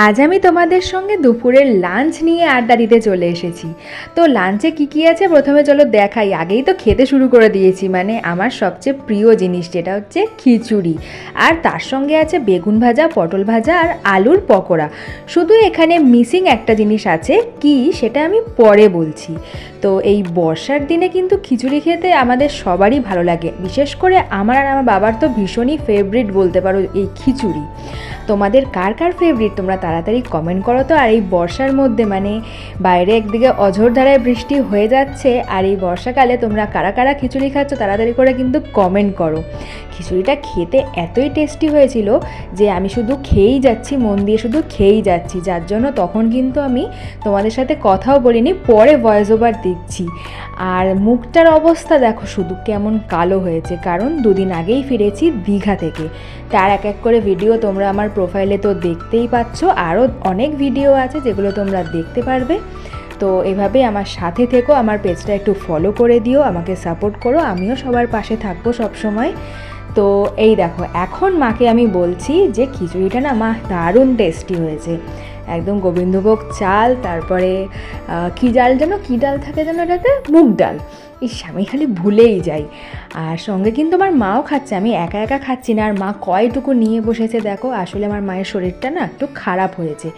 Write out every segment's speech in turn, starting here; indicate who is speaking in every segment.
Speaker 1: আজ আমি তোমাদের সঙ্গে দুপুরের লাঞ্চ নিয়ে আড্ডা দিতে চলে এসেছি। তো লাঞ্চে কি কি আছে প্রথমে চলো দেখাই। আগেই তো খেতে শুরু করে দিয়েছি মানে আমার সবচেয়ে প্রিয় জিনিস যেটা হচ্ছে খিচুড়ি। আর তার সঙ্গে আছে বেগুন ভাজা, পটল ভাজা আর আলুর পকোড়া। শুধু এখানে মিসিং একটা জিনিস আছে, কি সেটা আমি পরে বলছি। তো এই বর্ষার দিনে কিন্তু খিচুড়ি খেতে আমাদের সবারই ভালো লাগে। বিশেষ করে আমার আর আমার বাবার তো ভীষণই ফেভারিট বলতে পারো এই খিচুড়ি। তোমাদের কার কার ফেভারিট তোমরা তাড়াতাড়ি কমেন্ট করো তো। আর এই বর্ষার মধ্যে মানে বাইরে একদিকে অঝোর ধারায় বৃষ্টি হয়ে যাচ্ছে, আর এই বর্ষাকালে তোমরা কারা কারা খিচুড়ি খাচ্ছ তাড়াতাড়ি করে কিন্তু কমেন্ট করো। খিচুড়িটা খেতে এতই টেস্টি হয়েছিল যে আমি শুধু খেয়েই যাচ্ছি, মন দিয়ে শুধু খেয়েই যাচ্ছি। যার জন্য তখন কিন্তু আমি তোমাদের সাথে কথাও বলিনি, পরে ভয়েস ওভার দিচ্ছি আর মুখটার অবস্থা দেখো শুধু কেমন কালো হয়েছে, কারণ দুদিন আগেই ফিরেছি দীঘা থেকে। তার এক এক করে ভিডিও তোমরা আমার প্রোফাইলে তো দেখতেই পাচ্ছ, আরও অনেক ভিডিও আছে যেগুলো তোমরা দেখতে পারবে। তো এভাবে আমার সাথে থেকো, আমার পেজটা একটু ফলো করে দিও, আমাকে সাপোর্ট করো, আমিও সবার পাশে থাকব সবসময়। তো এই দেখো, এখন মাকে আমি বলছি যে খিচুড়িটা না মা দারুণ টেস্টি হয়েছে। একদম গোবিন্দভোগ চাল, তারপরে কী ডাল যেন, কী ডাল থাকে যেন এটাতে? মুগ ডাল। ইস, আমি খালি ভুলেই যাই। আর সঙ্গে কিন্তু আমার মাও খাচ্ছে, আমি একা একা খাচ্ছি না। আর মা কয়টুকু নিয়ে বসেছে দেখো, আসলে আমার মায়ের শরীরটা না একটু খারাপ হয়েছে।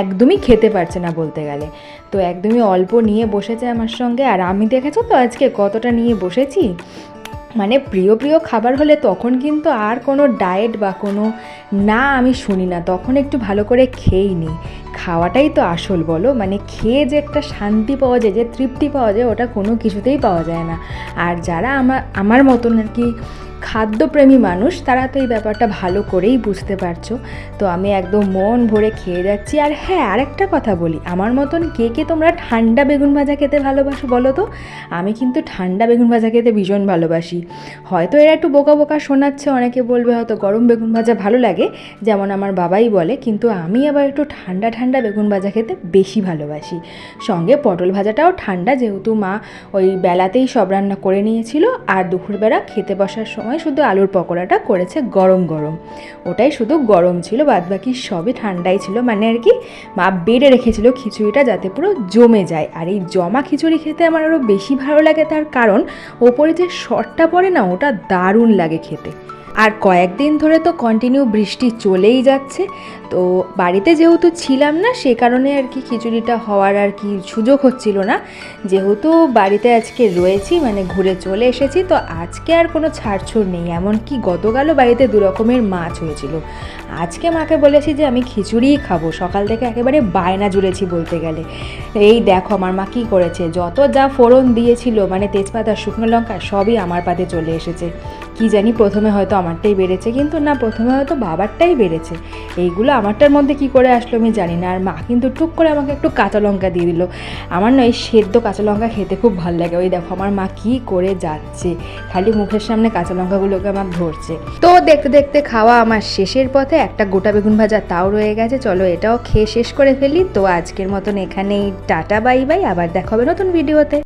Speaker 1: একদমই খেতে পারছে না বলতে গেলে। তো একদমই অল্প নিয়ে বসেছে আমার সঙ্গে। আর আমি দেখেছ তো আজকে কতটা নিয়ে বসেছি? মানে প্রিয় প্রিয় খাবার হলে তখন কিন্তু আর কোনো ডায়েট বা কোনো, না আমি শুনি না, তখন একটু ভালো করে খেয়েই নিই। খাওয়াটাই তো আসল বলো মানে খেয়ে যে একটা শান্তি পাওয়া যায়, যে তৃপ্তি পাওয়া যায়, ওটা কোনো কিছুতেই পাওয়া যায় না। আর যারা আমার আমার মতন আর কি খাদ্যপ্রেমী মানুষ, তারা তো এই ব্যাপারটা ভালো করেই বুঝতে পারছ। তো আমি একদম মন ভরে খেয়ে যাচ্ছি। আর হ্যাঁ আরেকটা কথা বলি। আমার মতন কে কে তোমরা ঠান্ডা বেগুন ভাজা খেতে ভালোবাসো বলো তো? আমি কিন্তু ঠান্ডা বেগুন ভাজা খেতে ভীষণ ভালোবাসি। হয়তো এরা একটু বোকা বোকা শোনাচ্ছে, অনেকে বলবে হয়তো গরম বেগুন ভাজা ভালো লাগে, যেমন আমার বাবাই বলে। কিন্তু আমি আবার একটু ঠান্ডা ঠান্ডা বেগুন ভাজা খেতে বেশি ভালোবাসি। সঙ্গে পটল ভাজাটাও ঠান্ডা, যেহেতু মা ওই বেলাতেই সব রান্না করে নিয়েছিল। আর দুপুরবেলা খেতে বসার সময় শুধু আলুর পকোড়াটা করেছে গরম গরম। ওটাই শুধু গরম ছিল বাদ বাকি সবই ঠান্ডাই ছিল। মানে আর কি, মা বেড়ে রেখেছিল খিচুড়িটা যাতে পুরো জমে যায়। আর এই জমা খিচুড়ি খেতে আমার আরও বেশি ভালো লাগে, তার কারণ ওপরে যে শর্টটা পড়ে না, ওটা দারুণ লাগে খেতে। আর কয়েকদিন ধরে তো কন্টিনিউ বৃষ্টি চলেই যাচ্ছে। তো বাড়িতে যেহেতু ছিলাম না, সে কারণে আর কি খিচুড়িটা হওয়ার আর কি সুযোগ হচ্ছিল না। যেহেতু বাড়িতে আজকে রয়েছি মানে ঘুরে চলে এসেছি, তো আজকে আর কোনো ছাড়ছুড় নেই। এমনকি গতকালও বাড়িতে দু রকমের মাছ হয়েছিল। আজকে মাকে বলেছি যে, আমি খিচুড়িই খাব। সকাল থেকে একেবারে বায়না জুড়েছি বলতে গেলে। এই দেখো আমার মা কী করেছে। যত যা ফোড়ন দিয়েছিল মানে তেজপাতা, শুকনো লঙ্কা, সবই আমার পাতে চলে এসেছে। কি জানি প্রথমে হয়তো আমারটাই বেড়েছে, কিন্তু না, প্রথমে হয়তো বাবারটাই বেড়েছে। এইগুলো আমারটার মধ্যে কি করে আসলো আমি জানি না, আর মা কিন্তু টুক করে আমাকে একটু কাঁচা লঙ্কা দিয়ে দিল। আমার না সেদ্ধ কাঁচা লঙ্কা খেতে খুব ভালো লাগে। ওই দেখো, আমার মা কি করে যাচ্ছে, খালি মুখের সামনে কাঁচা লঙ্কাগুলোকে আমার ধরছে। তো দেখতে দেখতে খাওয়া আমার শেষের পথে, একটা গোটা বেগুন ভাজা তাও রয়ে গেছে। চলো এটাও খেয়ে শেষ করে ফেলি। তো আজকের মতন এখানেই, টাটা, বাই বাই। আবার দেখা হবে নতুন ভিডিওতে